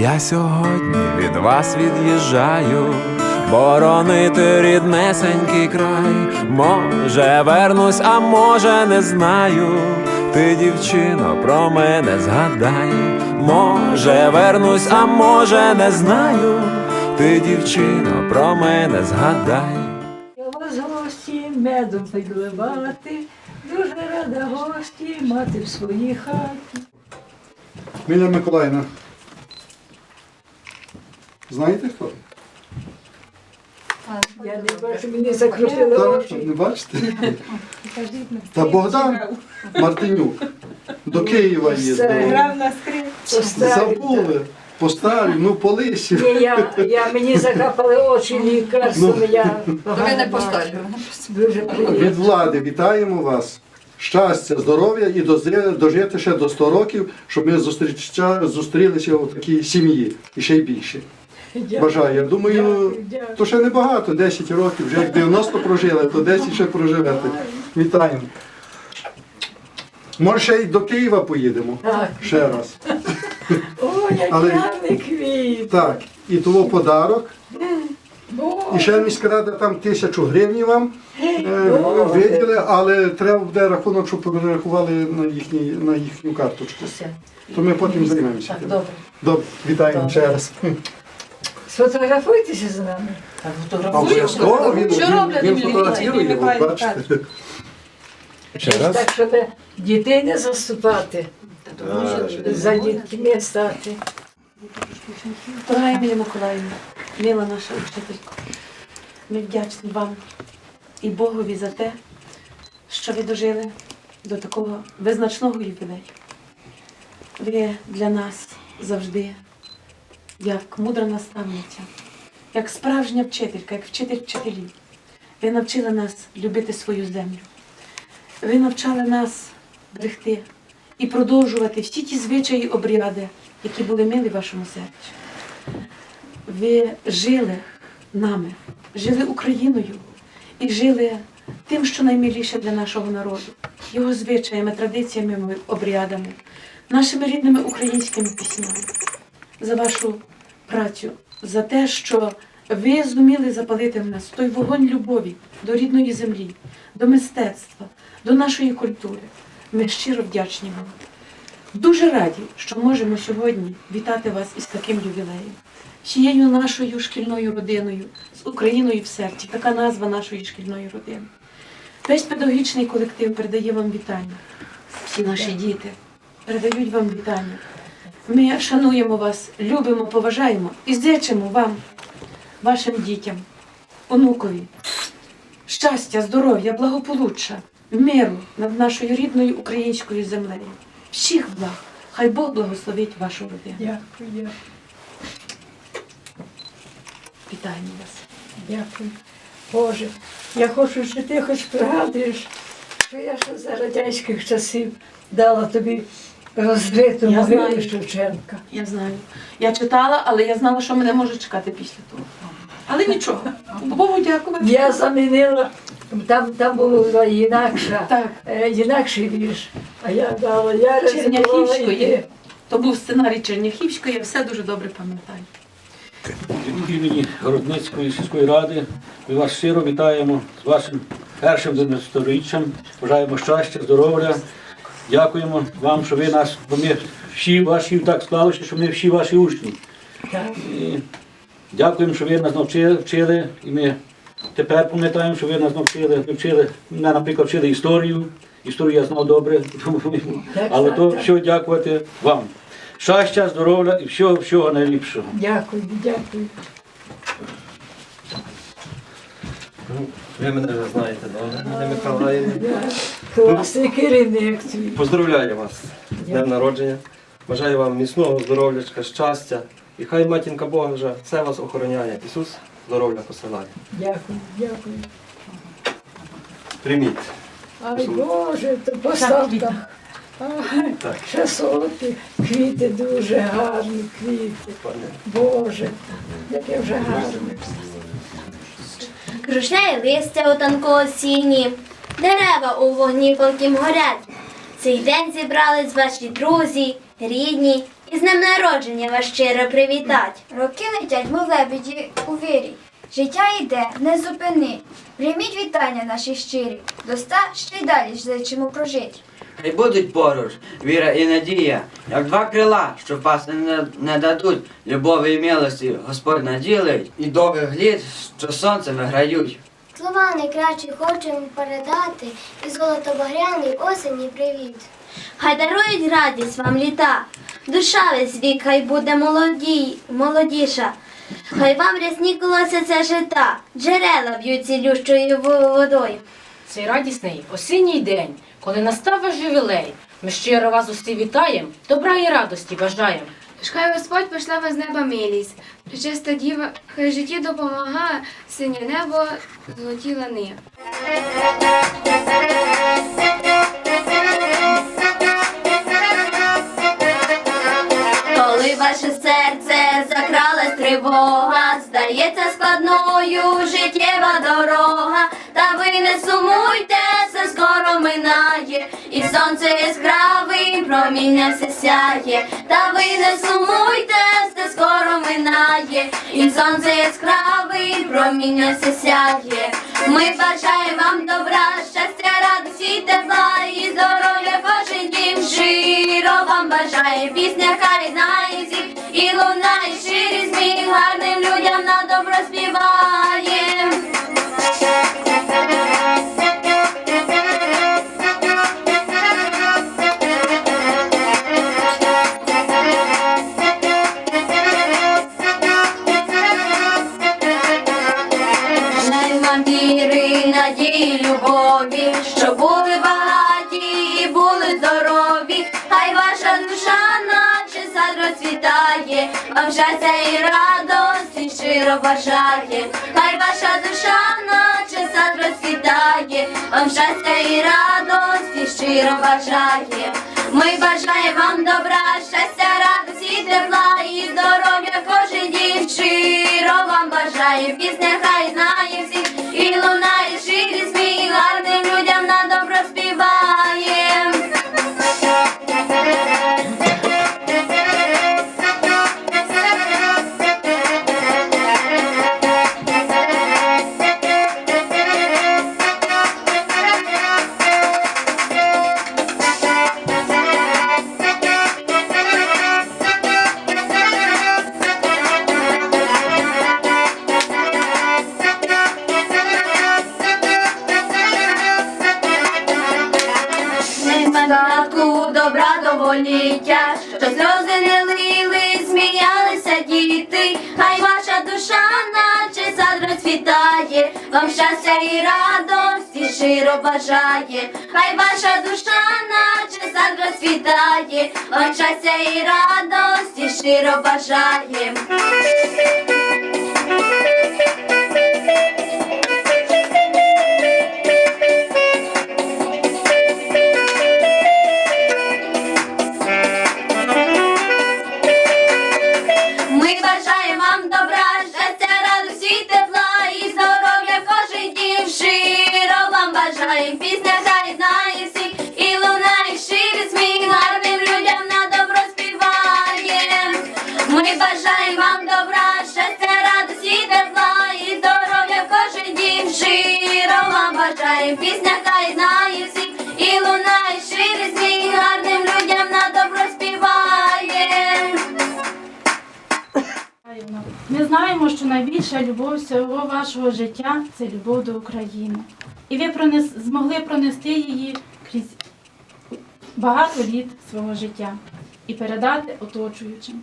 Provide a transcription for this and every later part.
Я сьогодні від вас від'їжджаю, боронити ріднесенький край. Може, вернусь, а може, не знаю. Ти, дівчино, про мене згадай. Може, вернусь, а може, не знаю. Ти, дівчино, про мене згадай. Я вас гості медом підливати, дуже рада гості мати в своїй хаті. Міля Миколаївна. Знаєте хто? Я не бачу, мені закрутили Так, очі. не бачите? Та Богдан Мартинюк до Києва їздив. Грав на скрипці. Забули. Постарі, ну по лисі. Ні, я, я, мені закапали очі лікарством, я Ви не постарі. дуже Від влади вітаємо вас. Щастя, здоров'я і дози- дожити ще до 100 років, щоб ми зустріча- зустрілися у такій сім'ї і ще й більше. Бажаю. Я думаю, то ще небагато, 10 років, вже як 90 прожили, то 10 ще проживете. Вітаємо. Може, ще й до Києва поїдемо. Так. Ще раз. О, який квіт. Так, і того подарок. І ще міська рада там тисячу гривень вам е, виділи, але треба буде рахунок, щоб перерахували на, їхній, на їхню карточку. То ми потім займемося. тим. Добре. Добре, вітаємо ще раз. Сфотографуйтеся з нами. А обов'язково він, Що він, роблять він Емілія фотографірує його, бачите. Ще раз. Так, щоб дітей не заступати, за дітками стати. Дорога Емілія Миколаївна, мила наша учителька, ми вдячні вам і Богові за те, що ви дожили до такого визначного ювілею. Ви для нас завжди, як мудра наставниця, як справжня вчителька, як вчитель вчителів. Ви навчили нас любити свою землю. Ви навчали нас берегти і продовжувати всі ті звичаї і обряди, які були милі вашому серцю. Ви жили нами, жили Україною і жили тим, що наймиліше для нашого народу, його звичаями, традиціями, обрядами, нашими рідними українськими піснями, за вашу працю, за те, що ви зуміли запалити в нас той вогонь любові до рідної землі, до мистецтва, до нашої культури. Ми щиро вдячні вам. Дуже раді, що можемо сьогодні вітати вас із таким ювілеєм, всією нашою шкільною родиною, з Україною в серці, така назва нашої шкільної родини. Весь педагогічний колектив передає вам вітання. Всі наші діти передають вам вітання. Ми шануємо вас, любимо, поважаємо і зичимо вам, вашим дітям, онукові, щастя, здоров'я, благополуччя, миру над нашою рідною українською землею. Всіх благ. Хай Бог благословить вашу родину. Дякую, дякую, Вітаємо вас. дякую. Боже, я хочу, що ти хоч пригадуєш, що я ще за радянських часів дала тобі Я знаю. Шевченка. Я знаю. Я читала, але я знала, що мене може чекати після того. Але нічого. Богу дякувати. Я замінила, там, там була інакша, Так. е, інакший вірш, а я дала, я ризикувала Черняхівської. йти. То був сценарій Черняхівської, я все дуже добре пам'ятаю. Від імені Городницької сільської ради ми вас щиро вітаємо з вашим першим 90-річчям. Бажаємо щастя, здоров'я. Дякуємо вам, що ви нас, бо ми всі ваші так склалося, що ми всі ваші учні. І дякуємо, що ви нас навчили, вчили, і ми тепер пам'ятаємо, що ви нас навчили. Ви вчили, мене, наприклад, вчили історію. Історію я знав добре, але то все дякувати вам. Щастя, здоров'я і всього, всього найліпшого. Дякую, дякую. Ви мене вже знаєте, добре, Ніна Миколаївна. Класний керівник твій. Поздравляю вас з днем народження. Бажаю вам міцного здоров'ячка, щастя. І хай матінка Бога вже все вас охороняє. Ісус здоров'я посилає. Дякую, дякую. Прийміть. Ай Боже, то поставка. Ай, ще солодкі квіти дуже гарні квіти. пане. Боже, яке вже гарне. Крушняє листя у танку осінні, дерева у вогні палкім горять. Цей день зібрались ваші друзі, рідні І з днем народження вас щиро привітать. Роки летять, мов лебеді у вирій. Життя йде, не зупини. Прийміть вітання наші щирі. До ста ще й далі зичимо прожить. Хай будуть поруч віра і надія, як два крила, що впасти не, не дадуть. Любові і милості Господь наділить, і довгих літ, що сонцем виграють. Слова найкращі хочемо передати і золото багряний осені привіт. Хай дарують радість вам літа. Душа весь вік, хай буде молоді, молодіша. Хай вам рясні колосяться жита, джерела б'ють цілющою водою. Цей радісний осінній день, коли настав ваш ювілей, ми щиро вас усі вітаємо, добра і радості бажаємо. Хай Господь пошла вас з неба милість. причиста діва, хай житті допомагає, синє небо, золоті лани. Коли ваше серце тривога, здається складною життєва дорога, та ви не сумуйте, все скоро минає, і сонце яскравим проміння все сяє, та ви не сумуйте, все скоро минає, і сонце яскравим проміння все сяє. Ми бажаємо вам добра, щастя, радості, тепла і здоров'я кожен дім. Щиро вам бажає пісня, хай знає і лунає щирі сміх, гарним людям на добро співає. Вам щастя і радості щиро бажає, хай ваша душа наче сад розцвітає, вам щастя і радості щиро бажає. Ми бажаємо вам добра, щастя, радості, тепла і здоров'я кожен дівчиро вам бажає. Пісня хай знає всіх щиро хай ваша душа наче сад розцвітає, вам щастя і радості щиро бажає. Бажаємо. Пісня хай знає всіх і лунає щирий сміх, гарним людям на добро співає. Ми знаємо, що найбільша любов всього вашого життя це любов до України. І ви пронес, змогли пронести її крізь багато літ свого життя і передати оточуючим.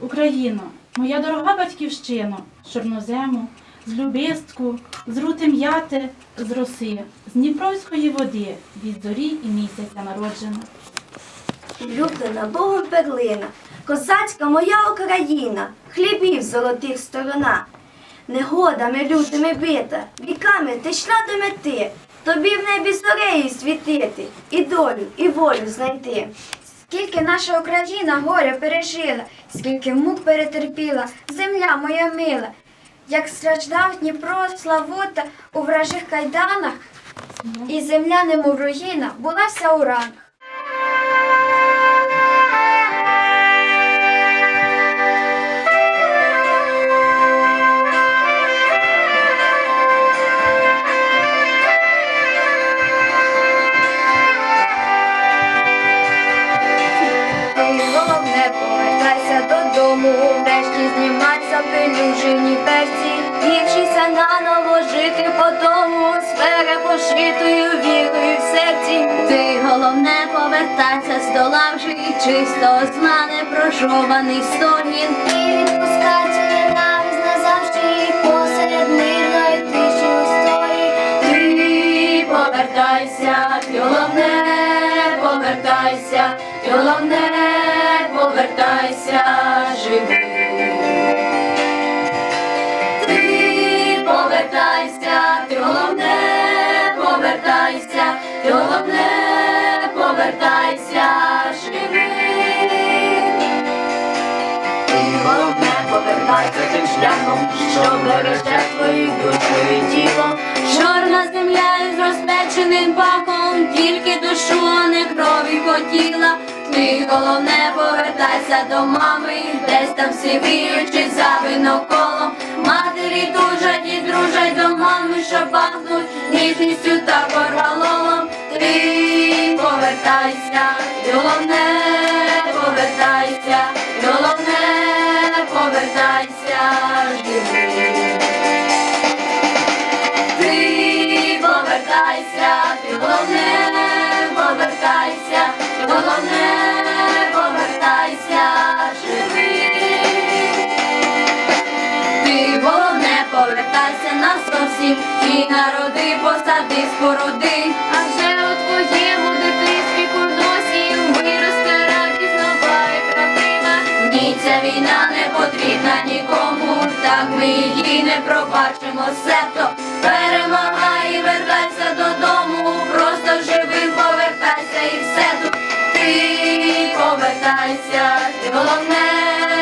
Україно, моя дорога батьківщина, чорнозему, з любистку, з рути м'яти, з роси, з Дніпровської води, від зорі і місяця народжена. Люблена Богом перлина, козацька моя Україна, хлібів золотих сторона. Негодами лютими бита, віками ти йшла до мети, тобі в небі зорею світити, і долю, і волю знайти. Скільки наша Україна горя пережила, скільки мук перетерпіла, земля моя мила, як страждав Дніпро, Славута у вражих кайданах, і земля, немов руїна, була вся у ранах. Перепошитою вірою в серці. Ти головне повертайся, здолавши і чисто зла непрошований стогін. І відпускай цю ненависть назавжди посеред мирної тиші устої. Ти повертайся, головне, повертайся, головне, повертайся, живий. Ти головне, повертайся, живий. Ти головне, повертайся тим шляхом, що береже твою душу і тіло. Чорна земля із розпеченим пахом, тільки душу, а не крові хотіла. Ти головне повертайся до мами, десь там сивіючи за виноколом. Матері тужать і дружать до мами, що пахнуть ніжністю та порвалолом. Ти повертайся, головне, повертайся, головне, повертайся, на і народи, посади, споруди. А вже у твоєму дитинстві курносі виросте радість нова і правдива. Ні, ця війна не потрібна нікому, так ми її не пробачимо, себто перемагай і вертайся додому, просто живим повертайся і все тут. Ти повертайся, ти головне,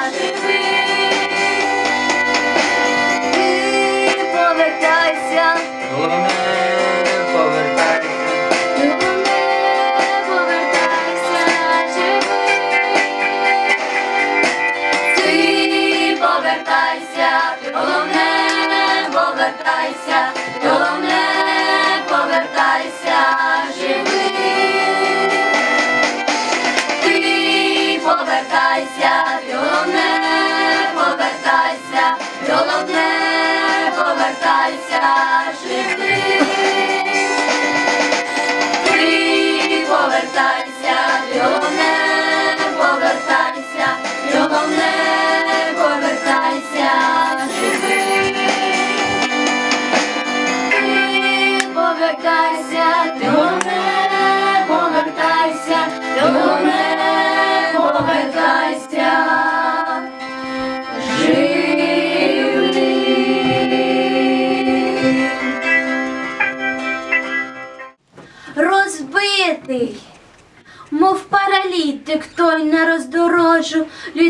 повертайся,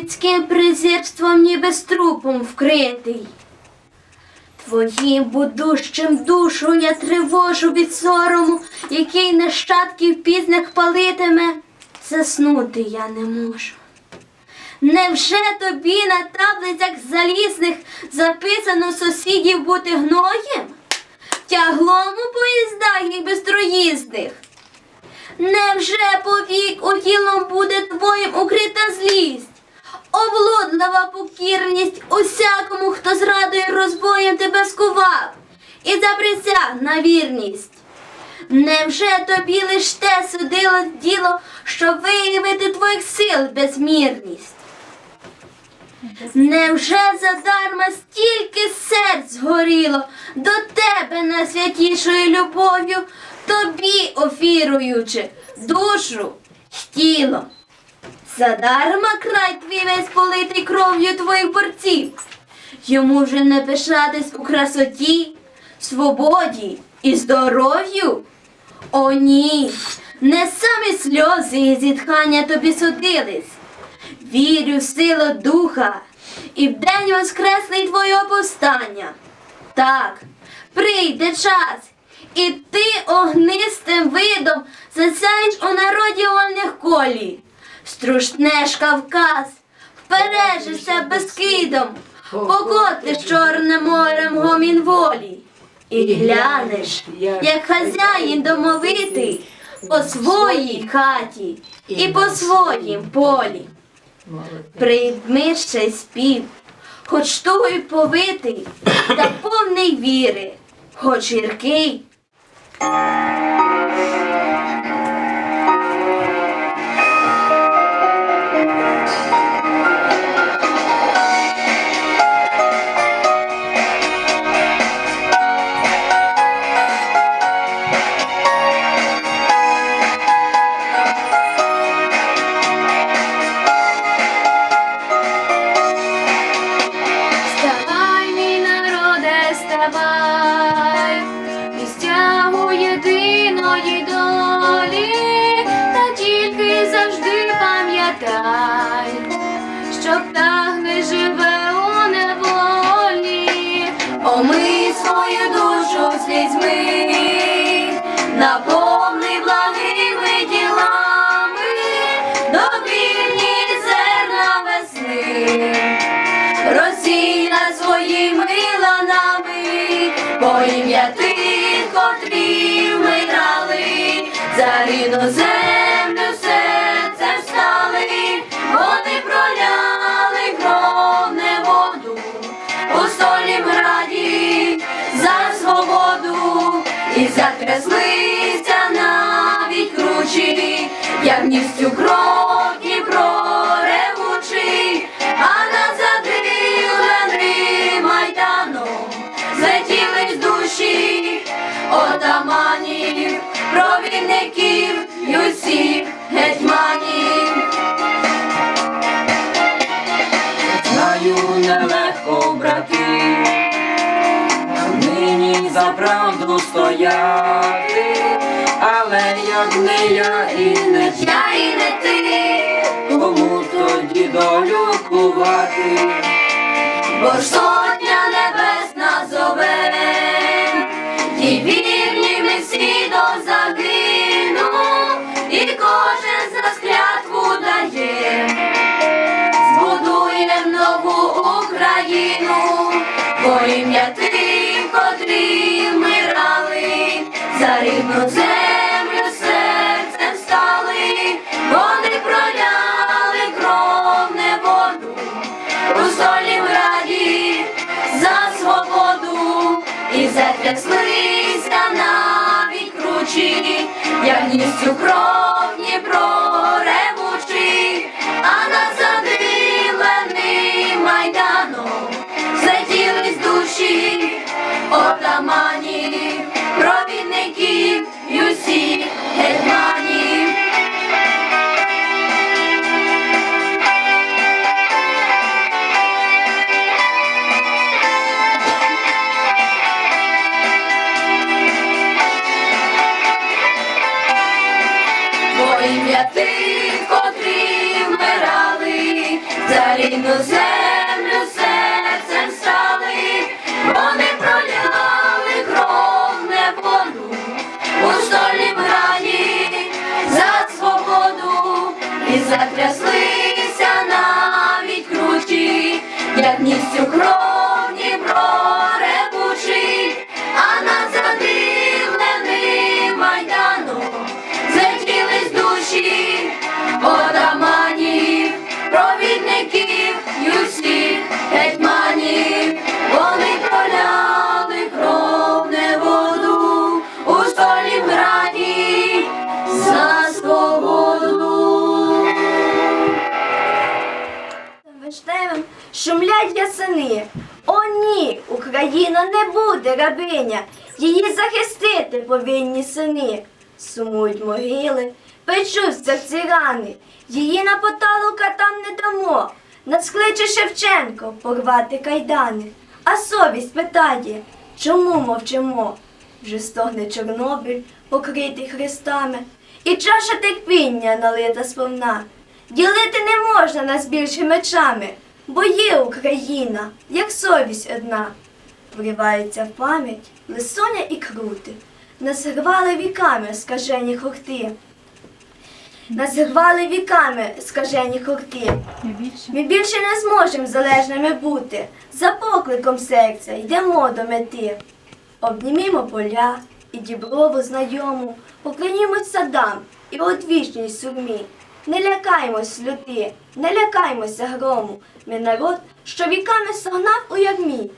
людським презирством ніби з трупом вкритий. Твоїм будущим душу я тривожу від сорому, який нащадків пізних палитиме, заснути я не можу. Невже тобі на таблицях залізних записано сусідів бути гноєм? Тяглом у поїздах і безтроїздих? Невже повік у тілом буде твоїм укрита злість? Облудлива покірність усякому, хто зрадою розбоєм тебе скував і заприсяг на вірність. Невже тобі лиш те судило діло, щоб виявити твоїх сил безмірність? Невже задарма стільки серць згоріло до тебе найсвятішою любов'ю, тобі офіруючи душу тіло? Задарма край твій весь политий кров'ю твоїх борців. Йому вже не пишатись у красоті, свободі і здоров'ю. О, ні, не самі сльози і зітхання тобі судились. Вірю в силу духа і в день воскреслий твого повстання. Так, прийде час, і ти огнистим видом засяєш у народі вольних струшнеш Кавказ, в бережешся безкидом, покотиш Чорним морем гомін волі. І глянеш, як хазяїн домовитий по своїй хаті і по своїм полі. Прийми ще й спів, хоч тугий повитий, та повний віри, хоч гіркий. Розсій над своїми ланами, по ім'я тих, котрі вмирали, за рідну землю серцем стали, вони проляли кров воду. У столім граді за свободу і затряслися навіть кручі, як ністю кров провідників й усіх гетьманів. Знаю нелегко, брати, нині за правду стояти, але як не я і не Я і не ти, кому тоді долю кувати, бо ж ім'я тих, котрі вмирали, за рідну землю серцем стали, вони проляли кров не воду. У столі раді за свободу і затряслися навіть кручі, як ністю кров провідників й усіх гетьманів. Не буде рабиня, її захистити повинні сини. Сумують могили, печуться ці рани, її на поталу катам не дамо. Нас кличе Шевченко порвати кайдани. А совість питає, чому мовчимо? Вже стогне Чорнобиль, покритий хрестами, і чаша терпіння налита сповна. Ділити не можна нас більше мечами, бо є Україна, як совість одна. Вриваються в пам'ять лисоня і крути, нас рвали віками скажені хорти. Нас рвали віками скажені хорти. Більше. Ми більше не зможемо залежними бути. За покликом серця йдемо до мети. Обнімімо поля і діброву знайому, поклонімось садам і одвічній сурмі. Не лякаймось люти, не лякаймося грому. Ми народ, що віками согнав у ярмі.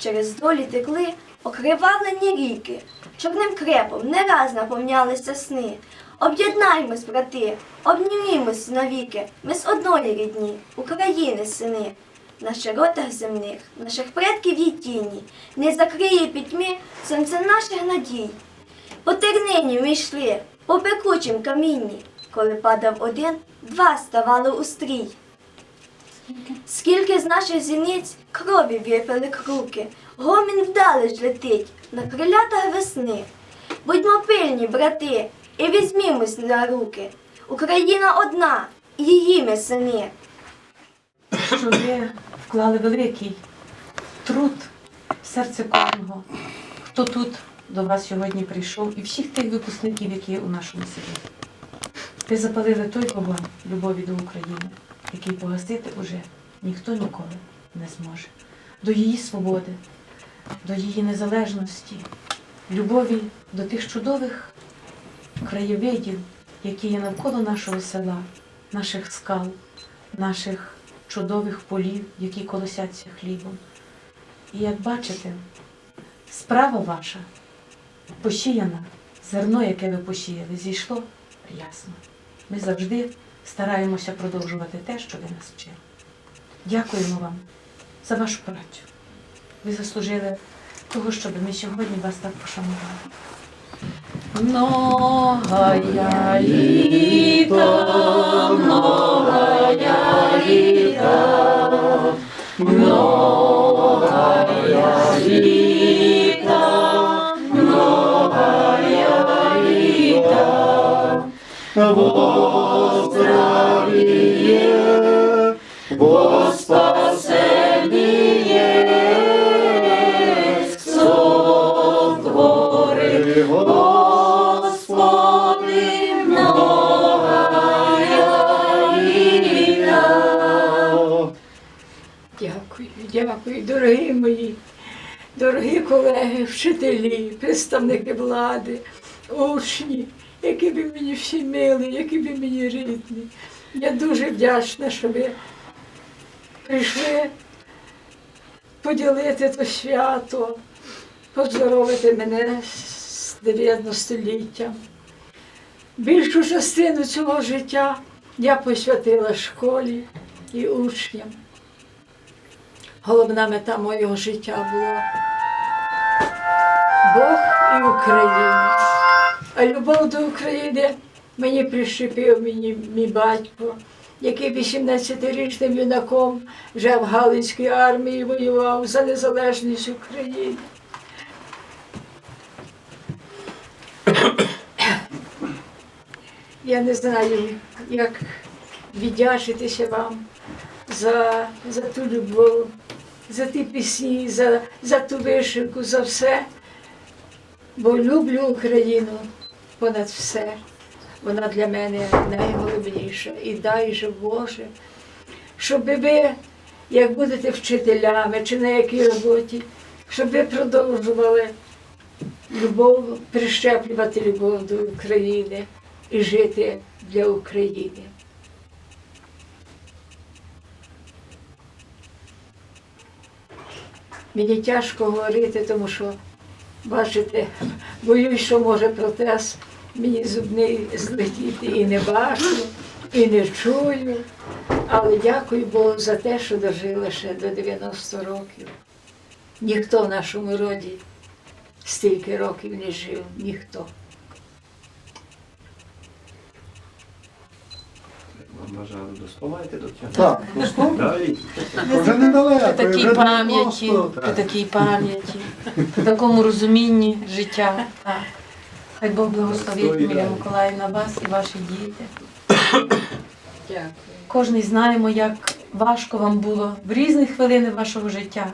Через долі текли окривавлені ріки. Чорним крепом не раз наповнялися сни. Об'єднаймось, брати, обнімімось навіки. Ми з одної рідні, України сини. На широтах земних, наших предків є тіні, не закриє пітьми сонце наших надій. По тернині ми йшли, по пекучим камінні. Коли падав один, два ставали у стрій. Скільки з наших зіниць крові випили круки, гомін вдалеч летить на крилятах весни. Будьмо пильні, брати, і візьмімось на руки. Україна одна, її ми сини. що ви вклали великий труд в серце кожного, хто тут до вас сьогодні прийшов, і всіх тих випускників, які у нашому селі. Ви запалили той вогонь любові до України, який погасити уже ніхто ніколи не зможе. До її свободи, до її незалежності, любові до тих чудових краєвидів, які є навколо нашого села, наших скал, наших чудових полів, які колосяться хлібом. І як бачите, справа ваша посіяна, зерно, яке ви посіяли, зійшло ясно. Ми завжди стараємося продовжувати те, що ви нас вчили. Дякуємо вам за вашу працю. Ви заслужили того, щоб ми сьогодні вас так пошанували. Многая літа, многая літа, многая літа, многая літа, во здравіє, во спасеніє, сотвори, Господи, многая літа. Дякую, дякую, дорогі мої, дорогі колеги, вчителі, представники влади, учні, які ви мені всі мили, які ви мені рідні. Я дуже вдячна, що ви прийшли поділити то свято, поздоровити мене з 9 століттям. Більшу частину цього життя я посвятила школі і учням. Головна мета моєго життя була Бог і Україна. А любов до України мені прищепив мені мій батько, який 18-річним юнаком вже в Галицькій армії воював за незалежність України. Я не знаю, як віддячитися вам за, за ту любов, за ті пісні, за, за ту вишивку, за все. Бо люблю Україну понад все. Вона для мене найголовніша. І дай же Боже, щоб ви, як будете вчителями чи на якій роботі, щоб ви продовжували любов, прищеплювати любов до України і жити для України. Мені тяжко говорити, тому що, бачите, боюсь, що може протез мені зубний злетіти і не бачу, і не чую. Але дякую Богу за те, що дожила ще до 90 років. Ніхто в нашому роді стільки років не жив, ніхто. Бажаю до 100 маєте дотягнути? Так, до 100? Вже недалеко. При такій пам'яті, 90, при такій пам'яті, при такому розумінні життя. Хай Бог благословить Міря Миколаївна вас і ваші діти. Дякую. Кожний знаємо, як важко вам було в різні хвилини вашого життя.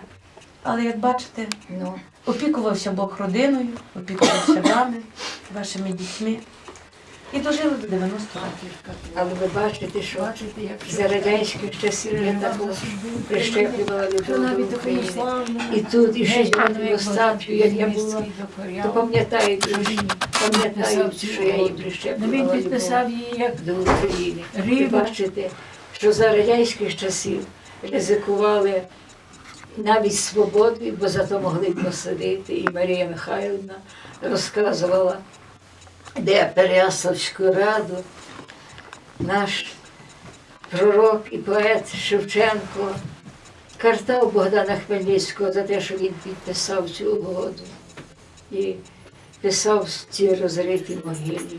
Але як бачите, Ну, опікувався Бог родиною, опікувався вами, вашими дітьми. І дожили до 90 років. Але ви бачите, що за радянських часів я також прищеплювала любов до України. І тут, і ще Остап'ю, як я була, то пам'ятаєте, пам'ятають, що я її прищеплювала Він підписав її як до України. Ви бачите, що за радянських часів ризикували навіть свободою, бо зато могли посадити. І Марія Михайлівна розказувала, де Переяславську раду наш пророк і поет Шевченко картав Богдана Хмельницького за те, що він підписав цю угоду і писав в цій розритій могилі.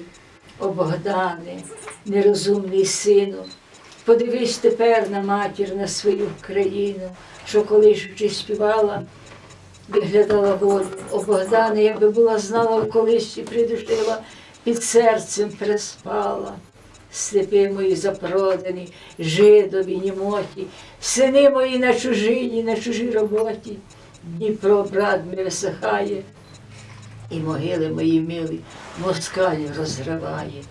О Богдане, нерозумний сину, подивись тепер на матір, на свою країну, що колись ще співала, виглядала волю. О Богдане, якби була знала колись і придушила, під серцем приспала. Сліпи мої запродані, жидові, німоті, сини мої на чужині, на чужій роботі. Дніпро, брат мій висихає, і могили мої милі москаль розриває,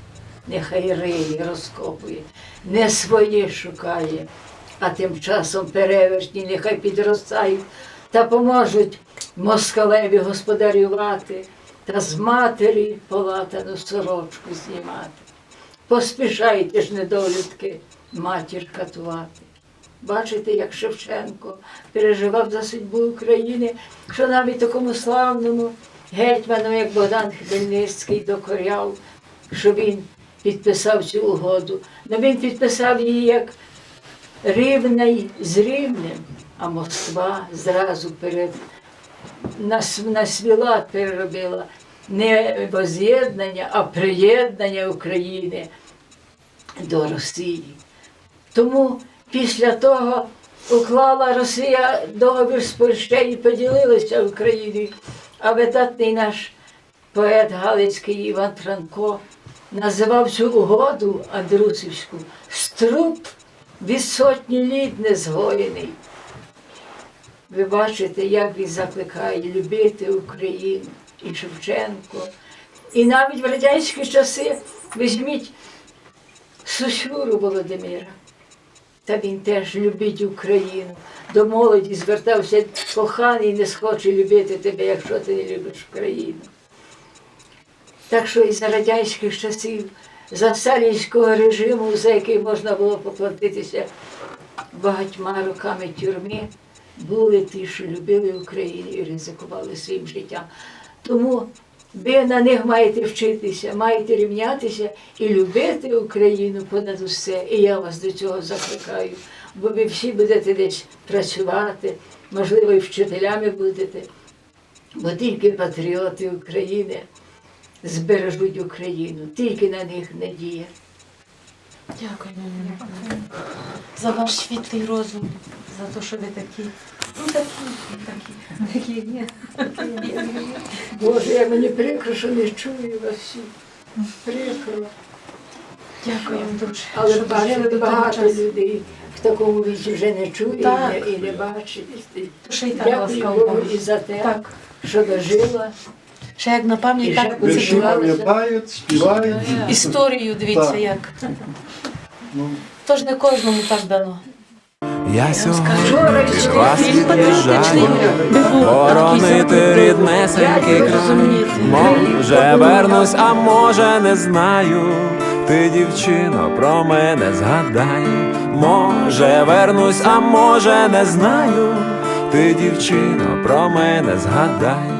нехай риє, розкопує, не своє шукає, а тим часом перевертні нехай підростають та поможуть москалеві господарювати та з матері полатану сорочку знімати. Поспішайте ж, недолюдки, матір катувати. Бачите, як Шевченко переживав за судьбу України, що навіть такому славному гетьману, як Богдан Хмельницький, докоряв, що він підписав цю угоду. Но він підписав її як рівний з рівнем, а Москва зразу перед нас, на свіла переробила не воз'єднання, а приєднання України до Росії. Тому після того уклала Росія договір з Польщею і поділилася Україною. А видатний наш поет Галицький Іван Франко називав цю угоду Андрусівську струп від сотні літ незгоєний. Ви бачите, як він закликає любити Україну і Шевченко. І навіть в радянські часи візьміть Сосюру Володимира. Та він теж любить Україну. До молоді звертався коханий не схоче любити тебе, якщо ти не любиш Україну. Так що і за радянських часів, за сталінського режиму, за який можна було поплатитися багатьма роками тюрми, були ті, що любили Україну і ризикували своїм життям. Тому ви на них маєте вчитися, маєте рівнятися і любити Україну понад усе. І я вас до цього закликаю, бо ви всі будете десь працювати, можливо, і вчителями будете, бо тільки патріоти України збережуть Україну, тільки на них надія. Дякую за ваш світлий розум, за те, що ви такі. Ну такі, такі, такі є. Боже, я мені прикро, що не чую вас всіх. Прикро. Дякую вам дуже. Але того багато людей в такому віці вже не чує Так. і не- бачить. Дякую Богу Богу. і за те, Так. що дожила. Ще як на пам'ять так Вірші пам'ятають, співають. Історію дивіться як. Ну, Тож не кожному так дано. Я сьогодні від вас від'їжджаю, боронити ріднесенький край. Може вернусь, а може не знаю. Ти, дівчино, про мене згадай. Може вернусь, а може не знаю. Ти, дівчино, про мене згадай.